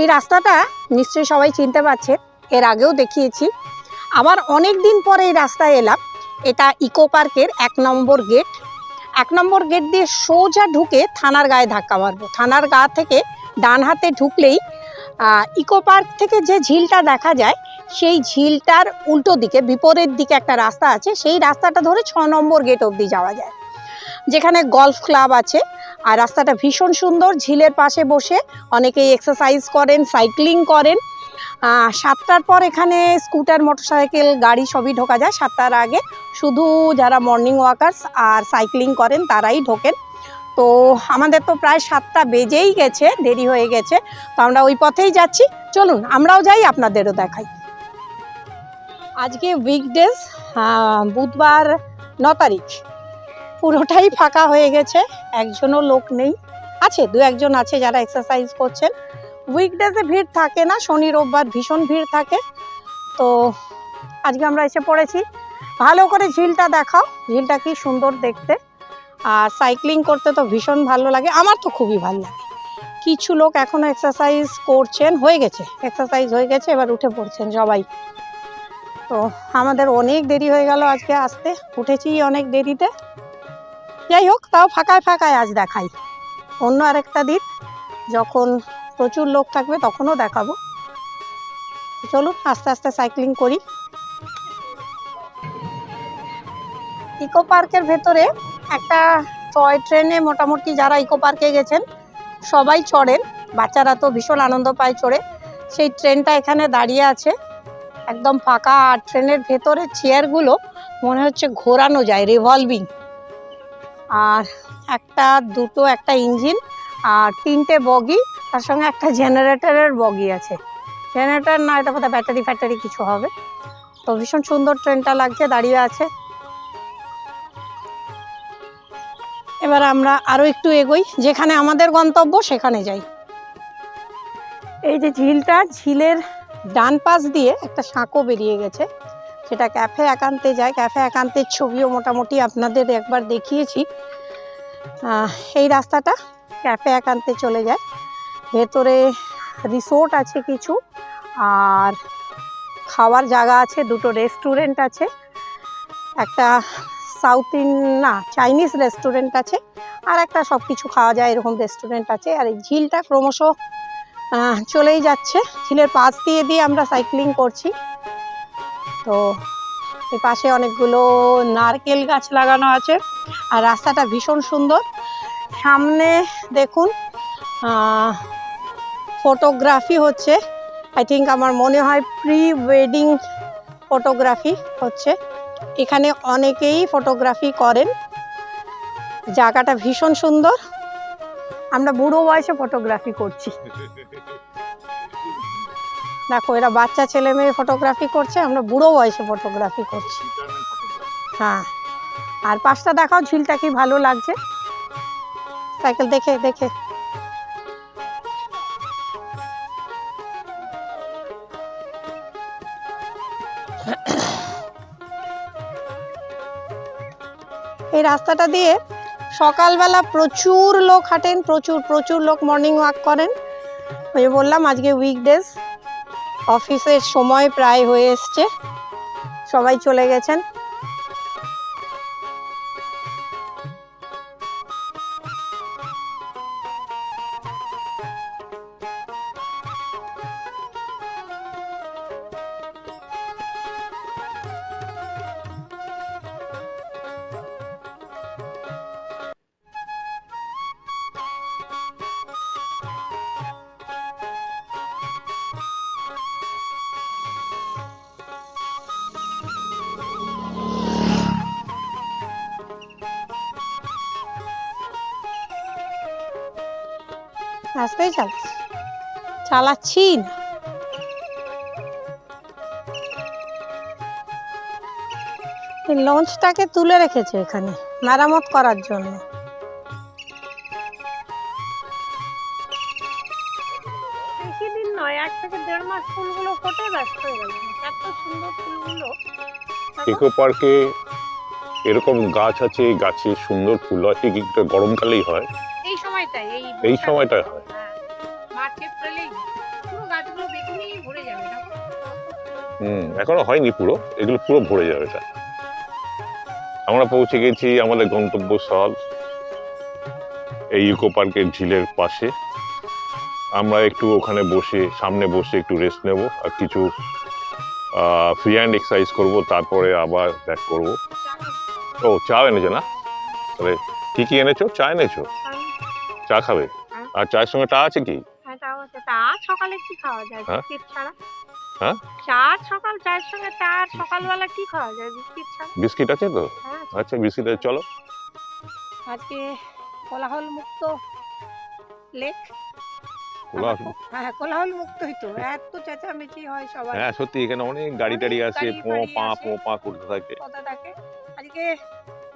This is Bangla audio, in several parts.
এই রাস্তাটা নিশ্চয়ই সবাই চিনতে পারছে এর আগেও দেখিয়েছি। আবার অনেক দিন পরে এই রাস্তায় এলাম। এটা ইকো পার্কের এক নম্বর গেট। এক নম্বর গেট দিয়ে সোজা ঢুকে থানার গায়ে ধাক্কা মারবো। থানার গা থেকে ডান হাতে ঢুকলেই ইকো পার্ক থেকে যে ঝিলটা দেখা যায়, সেই ঝিলটার উল্টো দিকে, বিপরীত দিকে একটা রাস্তা আছে। সেই রাস্তাটা ধরে ছ নম্বর গেট অবধি যাওয়া যায়। যেখানে গলফ ক্লাব আছে। আর রাস্তাটা ভীষণ সুন্দর, ঝিলের পাশে বসে অনেকেই এক্সারসাইজ করেন সাইক্লিং করেন। সাতটার পর এখানে স্কুটার মোটরসাইকেল গাড়ি সবই ঢোকা যায়। সাতটার আগে শুধু যারা মর্নিং ওয়াকার্স আর সাইক্লিং করেন, তারাই ঢোকেন। তো আমাদের তো প্রায় সাতটা বেজেই গেছে, দেরি হয়ে গেছে। তো আমরা ওই পথেই যাচ্ছি। চলুন, আমরাও যাই, আপনাদেরও দেখাই। আজকে উইকডেজ বুধবার ন তারিখ। পুরোটাই ফাঁকা হয়ে গেছে, একজনও লোক নেই। আছে, দু একজন আছে যারা এক্সারসাইজ করছেন। উইকডেজে ভিড় থাকে না, শনি, রোববার ভীষণ ভিড় থাকে। তো আজকে আমরা এসে পড়েছি। ভালো করে ঝিলটা দেখাও, ঝিলটা কি সুন্দর দেখতে। আর সাইক্লিং করতে তো ভীষণ ভালো লাগে, আমার তো খুবই ভালো লাগে। কিছু লোক এখনও এক্সারসাইজ করছেন, হয়ে গেছে এক্সারসাইজ হয়ে গেছে, এবার উঠে পড়ছেন সবাই। তো আমাদের অনেক দেরি হয়ে গেল আজকে আসতে, উঠেছি অনেক দেরিতে। যাই হোক তাও ফাঁকায় ফাঁকায় আজ দেখাই। অন্য আরেকটা দিন, যখন প্রচুর লোক থাকবে তখনও দেখাবো। চলুন, আস্তে আস্তে সাইক্লিং করি। ইকো পার্কের ভেতরে একটা টয় ট্রেনে মোটামুটি যারা ইকো পার্কে গেছেন, সবাই চড়েন। বাচ্চারা তো ভীষণ আনন্দ পায় চড়ে। সেই ট্রেনটা এখানে দাঁড়িয়ে আছে। একদম ফাঁকা, আর ট্রেনের ভেতরে চেয়ারগুলো মনে হচ্ছে ঘোরানো যায় রিভলভিং আর একটা দুটো, একটা ইঞ্জিন আর তিনটে বগি, তার সঙ্গে একটা জেনারেটরের বগি আছে। জেনারেটর না, এটা বোধহয় ব্যাটারি ফ্যাটারি কিছু হবে। তো ভীষণ সুন্দর ট্রেনটা লাগছে, দাঁড়িয়ে আছে। এবার আমরা আরও একটু এগোই, যেখানে আমাদের গন্তব্য সেখানে যাই। এই যে ঝিলটা, ঝিলের ডান পাশ দিয়ে একটা সাঁকো বেরিয়ে গেছে। সেটা ক্যাফে একান্তে যায়। ক্যাফে একান্তের ছবিও মোটামুটি আপনাদের একবার দেখিয়েছি। এই রাস্তাটা ক্যাফে একান্তে চলে যায়। ভেতরে রিসোর্ট আছে কিছু, আর খাওয়ার জায়গা আছে, দুটো রেস্টুরেন্ট আছে। একটা সাউথ ইন না চাইনিজ রেস্টুরেন্ট আছে, আর একটা সব কিছু খাওয়া যায় এরকম রেস্টুরেন্ট আছে। আর এই ঝিলটা ক্রমশ চলেই যাচ্ছে। ঝিলের পাশ দিয়ে দিয়ে আমরা সাইক্লিং করছি। তো এই পাশে অনেকগুলো নারকেল গাছ লাগানো আছে আর রাস্তাটা ভীষণ সুন্দর। সামনে দেখুন ফটোগ্রাফি হচ্ছে। আই থিঙ্ক আমার মনে হয় প্রি ওয়েডিং ফটোগ্রাফি হচ্ছে। এখানে অনেকেই ফটোগ্রাফি করেন। জায়গাটা ভীষণ সুন্দর। আমরা বুড়ো বয়সে ফটোগ্রাফি করছি। দেখো, এরা বাচ্চা, ছেলে, মেয়ে ফটোগ্রাফি করছে, আমরা বুড়ো বয়সে ফটোগ্রাফি করছি। হ্যাঁ। আর পাশটা দেখাও, ঝিলটা কি ভালো লাগছে। সাইকেল দেখে দেখে। এই রাস্তাটা দিয়ে সকালবেলা প্রচুর লোক হাঁটেন, প্রচুর প্রচুর লোক মর্নিং ওয়াক করেন। ওই বললাম, আজকে উইকডেজ অফিসের সময় প্রায় হয়ে এসছে। সবাই চলে গেছেন। রাস্তায় চালাচ্ছি চালাচ্ছি না। এই লঞ্চটাকে তুলে রেখেছে এখানে মেরামত করার জন্য। বেশি দিন নয় এক থেকে দেড় মাস ফুলগুলো ফোটে ব্যস্ত হয়ে গেল। এত সুন্দর ফুলগুলো। ইকো পার্কে এরকম গাছ আছে এই গাছে সুন্দর ফুল হয় ঠিক গরমকালেই হয়। এই সময়টাই এই এই সময়টায় হয়। হ্যাঁ। গাছে পুরো গাছগুলো বেগুনি ভরে যাবে হুম এখনও হয়নি পুরো এগুলো পুরো ভরে যাবে এটা। আমরা পৌঁছে গেছি আমাদের গন্তব্যস্থল এই ইকো পার্কের ঝিলের পাশে। আমরা একটু ওখানে বসে সামনে বসে একটু রেস্ট নেব আর কিছু ফ্রি হ্যান্ড এক্সারসাইজ করব তারপরে আবার ব্যাক করব। ও চা এনেছো না? তাহলে কি কি এনেছো? চা এনেছো? চা খাবে? হ্যাঁ। আর চায়ের সঙ্গে টা আছে কি? হ্যাঁ তাও আছে। তা সকালে কি খাওয়া যায়? হ্যাঁ? বিস্কিট ছাড়া? হ্যাঁ? চা সকাল চায়ের সঙ্গে চা আর সকালবেলা কি খাওয়া যায়? বিস্কিট ছাড়া? বিস্কিট আছে তো? হ্যাঁ আচ্ছা বিস্কিট আছে, চলো। আজকে কোলাহল? মুক্ত লেক হ্যাঁ কোলাহল মুক্তই তো এত চেঁচামেচি হয় হ্যাঁ সত্যি এখানে অনেক গাড়ি টাড়ি আছে পো পা পো পা করতে থাকে। আজকে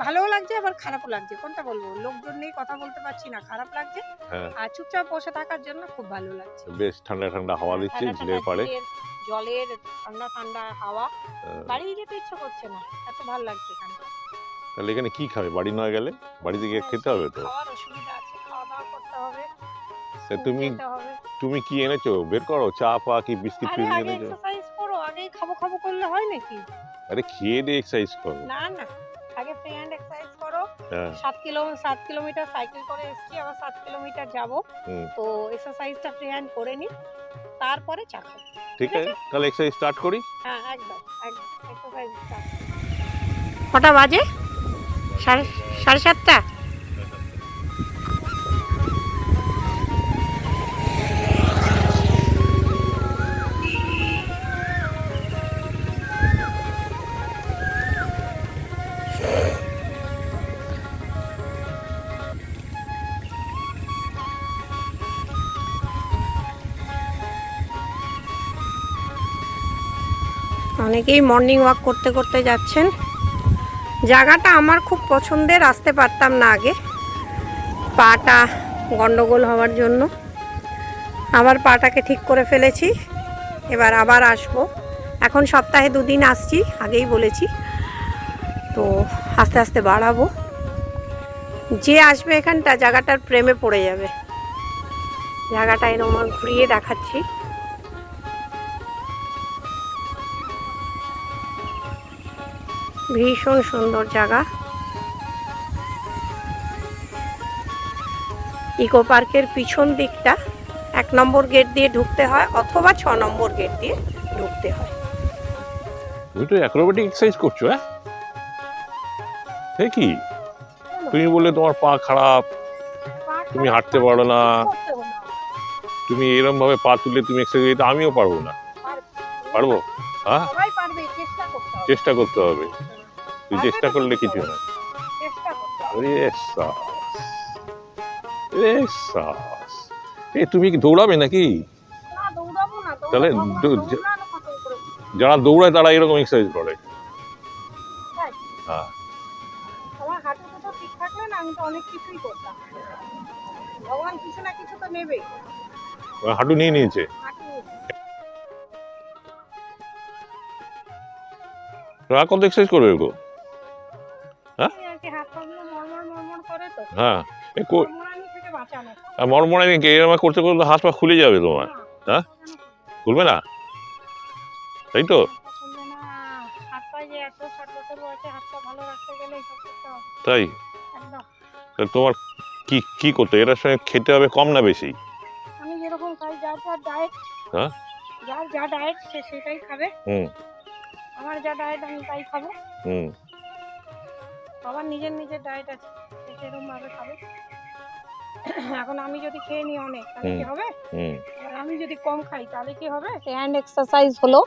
ভালোও লাগছে আবার খারাপও লাগছে। কোনটা বলব? লোকজন নেই কথা বলতে পারছি না খারাপ লাগছে। হ্যাঁ। আর চুপচাপ বসে থাকার জন্য খুব ভালো লাগছে। বেশ ঠান্ডা ঠান্ডা হাওয়া দিচ্ছে ঠান্ডা ঝিলের পাড়ে। জলের ঠান্ডা ঠান্ডা হাওয়া। হ্যাঁ। বাড়ি যেতে ইচ্ছে করছে না এত ভালো লাগছে এখানে। তাহলে এখানে কি খাবে? বাড়ি নয় গেলে? বাড়িতে গিয়ে খেতে হবে তো? খাওয়ার অসুবিধা আছে খাওয়া দাওয়া করতে হবে তুমি তুমি কি এনেছো? বের করো চা পা কি বিস্কিট ফিস্কিট এনেছো? এক্সারসাইজ করো আগেই খাব খাব করলে হয় নাকি? আরে খেয়ে দিয়ে এক্সারসাইজ করো। না না। সাত কিলো সাত কিলোমিটার সাইকেল করে এসেছি আবার সাত কিলোমিটার যাব। তো এক্সারসাইজটা ফ্রি হ্যান্ড করে নি তারপরে চা খাব। ঠিক আছে তাহলে এক্সারসাইজ স্টার্ট করি? হ্যাঁ একদম একদম এক্সারসাইজ স্টার্ট কটা বাজে? সাড়ে সাড়ে সাতটা? অনেকেই মর্নিং ওয়াক করতে করতে যাচ্ছেন। জায়গাটা আমার খুব পছন্দের, আসতে পারতাম না আগে। পাটা গন্ডগোল হওয়ার জন্য। আবার পাটাকে ঠিক করে ফেলেছি। এবার আবার আসব। এখন সপ্তাহে দুদিন আসছি, আগেই বলেছি। তো আস্তে আস্তে বাড়াবো। যে আসবে এখানটা, জায়গাটার প্রেমে পড়ে যাবে। জায়গাটা এরকম ঘুরিয়ে দেখাচ্ছি। ভীষণ সুন্দর জায়গা। ইকো পার্কের পিছন দিকটা এক নম্বর গেট দিয়ে ঢুকতে হয় অথবা ছ নম্বর গেট দিয়ে ঢুকতে হয়। তুমি তো অ্যাক্রোবেটিক এক্সারসাইজ করছ হ্যাঁ? সে কি? তুমি বললে তোমার পা খারাপ তুমি হাঁটতে পারো না। তুমি এরকম ভাবে পা তুললে তুমি এক্সারসাইজ আমিও পারব না। পারব? হ্যাঁ? সবাই পারবে চেষ্টা করতে হবে। চেষ্টা করতে হবে। তুই চেষ্টা করলে কিছু না এ তুমি কি দৌড়াবে নাকি? তাহলে যারা দৌড়ায় তারা এরকম এক্সারসাইজ করে। হ্যাঁ। হাঁটু নিয়ে নিয়েছে। কত এক্সারসাইজ করবে এরকম হ্যাঁ কো- মরমরানি নাকি এরকম করতে করতে হাত পা খুলে যাবে তোমার হ্যাঁ? খুলবে না তাই তো যে তাই তোমার কি কি করতে এটার সঙ্গে খেতে হবে কম না বেশি আমি যেরকম খাই যার যার ডায়েট হ্যাঁ? যার যা ডায়েট সে সেটাই খাবে হুম আমার যা ডায়েট আমি তাই খাব হুম আমার নিজের নিজের ডায়েট আছে সে সেরকম ভাবে খাবে। এখন আমি যদি খেয়ে নিই অনেক তাহলে কি হুম। হবে? হুম। আমি যদি কম খাই তাহলে কি হবে? হ্যান্ড এক্সারসাইজ হলো।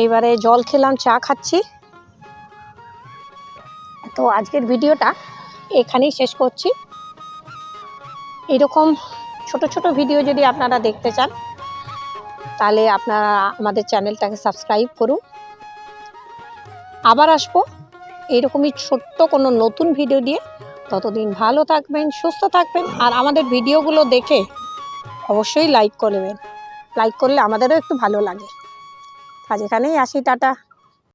এইবারে জল খেলাম চা খাচ্ছি। তো আজকের ভিডিওটা এখানেই শেষ করছি। এরকম ছোট ছোট ভিডিও যদি আপনারা দেখতে চান তাহলে আপনারা আমাদের চ্যানেলটাকে সাবস্ক্রাইব করুন। আবার আসব। এইরকমই ছোট্ট কোনো নতুন ভিডিও দিয়ে ততদিন ভালো থাকবেন, সুস্থ থাকবেন আর আমাদের ভিডিওগুলো দেখে অবশ্যই লাইক করবেন লাইক করলে আমাদেরও একটু ভালো লাগে। আজ এখানেই আসি, টাটা।